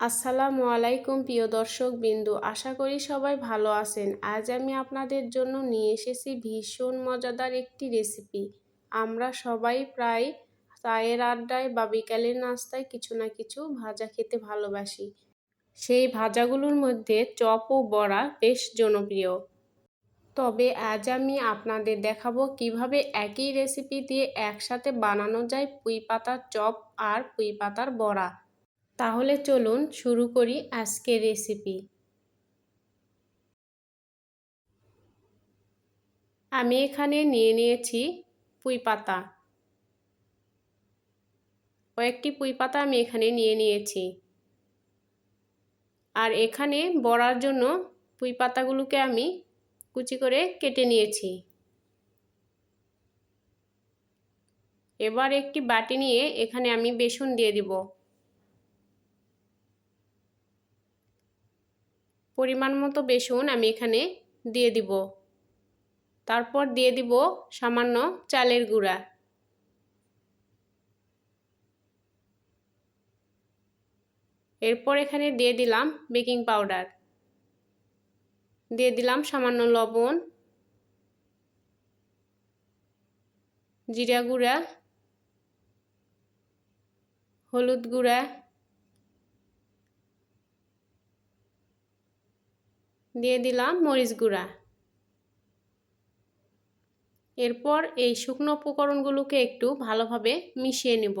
আসসালামু আলাইকুম প্রিয় দর্শক বিন্দু আশা করি সবাই ভালো আছেন। আজ আমি আপনাদের জন্য নিয়ে এসেছি ভীষণ মজাদার একটি রেসিপি আমরা সবাই প্রায় চায়ের আড্ডায় বা বিকালের নাস্তায় কিছু না কিছু ভাজা খেতে ভালোবাসি। সেই ভাজাগুলোর মধ্যে চপ ও বড়া বেশ জনপ্রিয়। তবে আজ আমি আপনাদের দেখাবো কীভাবে একই রেসিপি দিয়ে একসাথে বানানো যায় পুঁই পাতার চপ আর পুঁই পাতার বড়া। তাহলে চলুন শুরু করি আজকের রেসিপি আমি এখানে নিয়ে নিয়েছি পুঁই পাতা। কয়েকটি পুঁই পাতা আমি এখানে নিয়ে নিয়েছি। আর এখানে বড়ার জন্য পুঁই পাতাগুলোকে আমি কুচি করে কেটে নিয়েছি। এবার একটি বাটি নিয়ে এখানে আমি বেসন দিয়ে দিব। পরিমাণ মতো বেসন আমি এখানে দিয়ে দিব। তারপর দিয়ে দিব সামান্য চালের গুঁড়া। এরপর এখানে দিয়ে দিলাম বেকিং পাউডার। দিয়ে দিলাম সামান্য লবণ, জিরা গুঁড়া, হলুদ গুঁড়া দিয়ে দিলাম মরিচ গুঁড়া। এরপর এই শুকনো উপকরণগুলোকে একটু ভালোভাবে মিশিয়ে নেব।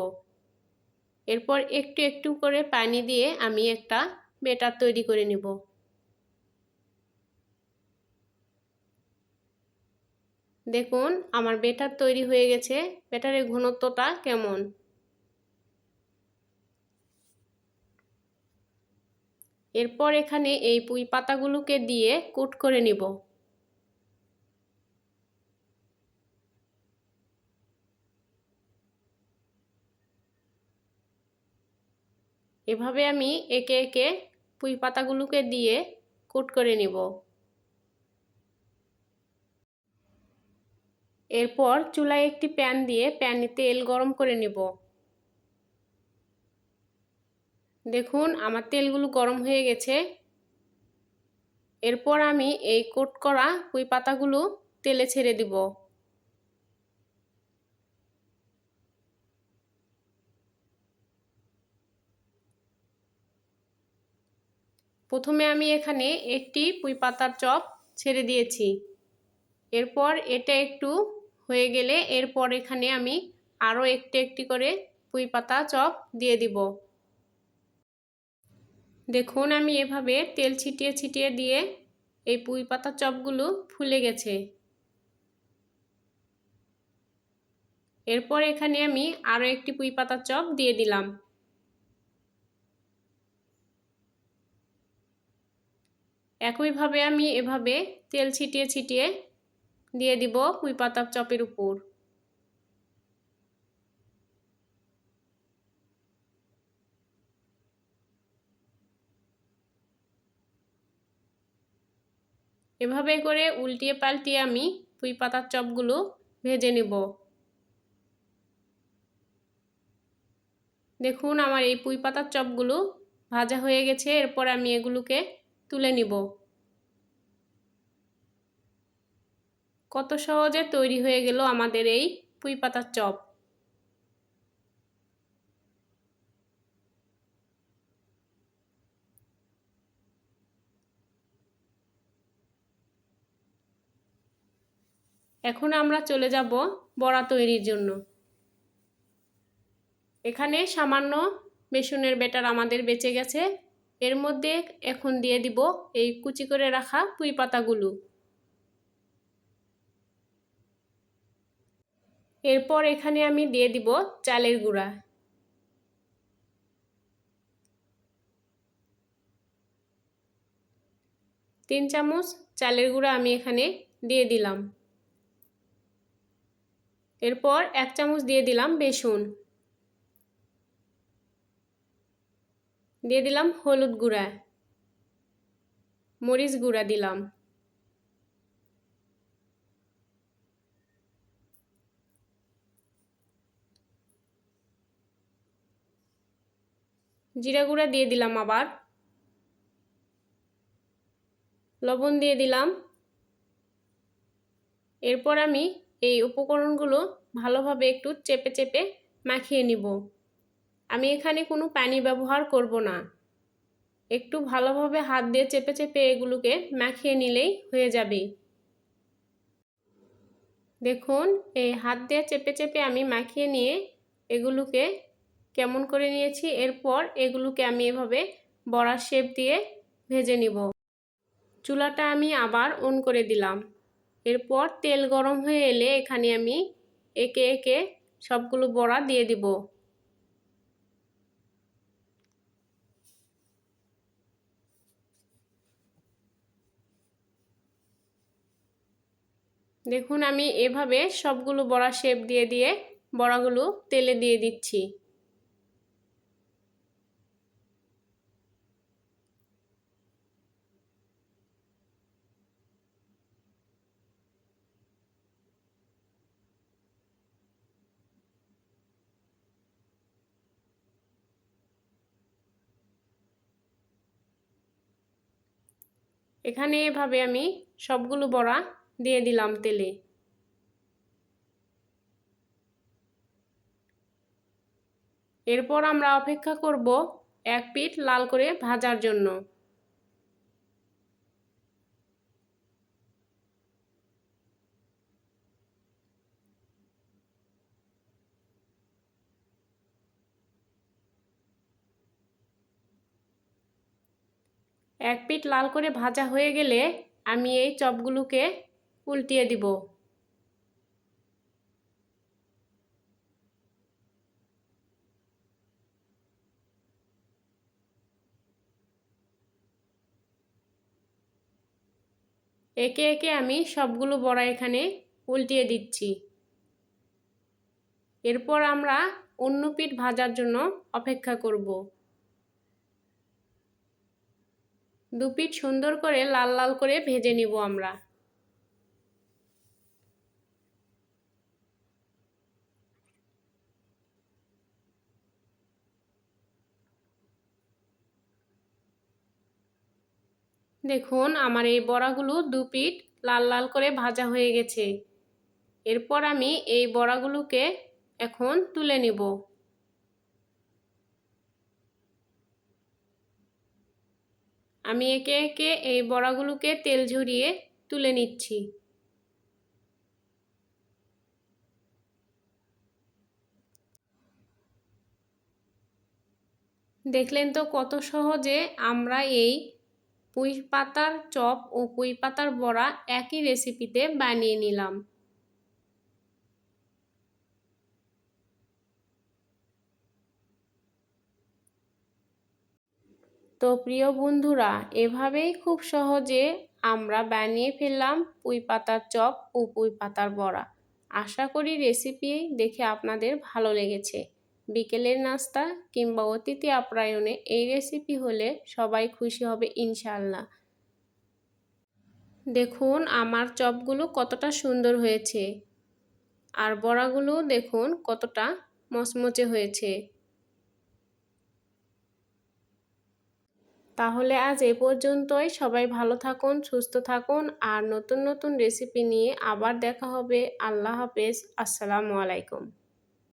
এরপর একটু একটু করে পানি দিয়ে আমি একটা বেটার তৈরি করে নেব। দেখুন, আমার বেটার তৈরি হয়ে গেছে। বেটারের ঘনত্বটা কেমন? এরপর এখানে এই পুঁই পাতাগুলোকে দিয়ে কুট করে নিব। এভাবে আমি একে একে পুঁই পাতাগুলোকে দিয়ে কুট করে নিব। এরপর চুলায় একটি প্যান দিয়ে প্যানে তেল গরম করে নেব। দেখুন, আমার তেলগুলো গরম হয়ে গেছে। এরপর আমি এই কোট করা পুঁই পাতাগুলো তেলে ছেড়ে দিব। প্রথমে আমি এখানে একটি পুঁই পাতার চপ ছেড়ে দিয়েছি। এরপর এটা একটু হয়ে গেলে এরপর এখানে আমি আরও একটি একটি করে পুঁই পাতা চপ দিয়ে দিব। দেখুন আমি এভাবে তেল ছিটিয়ে ছিটিয়ে দিয়ে এই পুঁই পাতা চপগুলো ফুলে গেছে। এরপর এখানে আমি আরও একটি পুঁই পাতার চপ দিয়ে দিলাম। একইভাবে আমি এভাবে তেল ছিটিয়ে ছিটিয়ে দিয়ে দিব পুঁই পাতার চপের উপর। এভাবে করে উল্টিয়ে পাল্টিয়ে আমি পুঁই পাতার চপগুলো ভেজে নেব। দেখুন, আমার এই পুঁই পাতার চপগুলো ভাজা হয়ে গেছে। এরপর আমি এগুলোকে তুলে নিব। কত সহজে তৈরি হয়ে গেল আমাদের এই পুঁই পাতার চপ। এখন আমরা চলে যাব বড়া তৈরির জন্য। এখানে সামান্য বেসনের বেটার আমাদের বেঁচে গেছে। এর মধ্যে এখন দিয়ে দিব এই কুচি করে রাখা পুঁই পাতাগুলো। এরপর এখানে আমি দিয়ে দিব চালের গুঁড়া। তিন চামচ চালের গুঁড়া আমি এখানে দিয়ে দিলাম। এরপর এক চামচ দিয়ে দিলাম বেসন। দিয়ে দিলাম হলুদ গুঁড়া। মরিচ গুঁড়া দিলাম। জিরা গুঁড়া দিয়ে দিলাম আবার। লবণ দিয়ে দিলাম। এরপর আমি এই উপকরণগুলো ভালোভাবে একটু চেপে চেপে মাখিয়ে নিব। আমি এখানে কোনো পানি ব্যবহার করব না। একটু ভালোভাবে হাত দিয়ে চেপে চেপে এগুলোকে মাখিয়ে নিলেই হয়ে যাবে। দেখুন, এই হাত দিয়ে চেপে চেপে আমি মাখিয়ে নিয়ে এগুলোকে কেমন করে নিয়েছি, এরপর এগুলোকে আমি এভাবে বড়ার শেপ দিয়ে ভেজে নিব। চুলাটা আমি আবার অন করে দিলাম। এরপর তেল গরম হয়ে এলে এখানে আমি একে একে সবগুলো বড়া দিয়ে দিব। দেখুন আমি এভাবে সবগুলো বড়া শেপ দিয়ে দিয়ে বড়াগুলো তেলে দিয়ে দিচ্ছি। এখানে এভাবে আমি সবগুলো বড়া দিয়ে দিলাম তেলে। এরপর আমরা অপেক্ষা করব এক পিঠ লাল করে ভাজার জন্য। এক পিঠ লাল করে ভাজা হয়ে গেলে আমি এই চপগুলোকে উল্টিয়ে দিব। একে একে আমি সবগুলো বড়া এখানে উল্টিয়ে দিচ্ছি। এরপর আমরা অন্য পিঠ ভাজার জন্য অপেক্ষা করব। দু পিঠ সুন্দর করে লাল লাল করে ভেজে নিব আমরা। দেখুন, আমার এই বড়াগুলো দু পিঠ লাল লাল করে ভাজা হয়ে গেছে। এরপর আমি এই বড়াগুলোকে এখন তুলে নিব। আমি একে একে এই বড়াগুলোকে তেল ঝরিয়ে তুলে নিচ্ছি। দেখলেন তো কত সহজে আমরা এই পুঁই পাতার চপ ও পুঁই পাতার বড়া একই রেসিপিতে বানিয়ে নিলাম। তো প্রিয় বন্ধুরা, এভাবেই খুব সহজে আমরা বানিয়ে ফেললাম পুঁই পাতার চপ ও পুঁই পাতার বড়া। আশা করি রেসিপি দেখে আপনাদের ভালো লেগেছে। বিকেলের নাস্তা কিংবা অতিথি আপ্যায়নে এই রেসিপি হলে সবাই খুশি হবে ইনশাল্লাহ দেখুন আমার চপগুলো কতটা সুন্দর হয়েছে। আর বড়াগুলো দেখুন কতটা মচমচে হয়েছে। তাহলে আজ এ পর্যন্তই। সবাই ভালো থাকুন, সুস্থ থাকুন আর নতুন নতুন রেসিপি নিয়ে আবার দেখা হবে। আল্লাহ হাফেজ। আসসালামু আলাইকুম।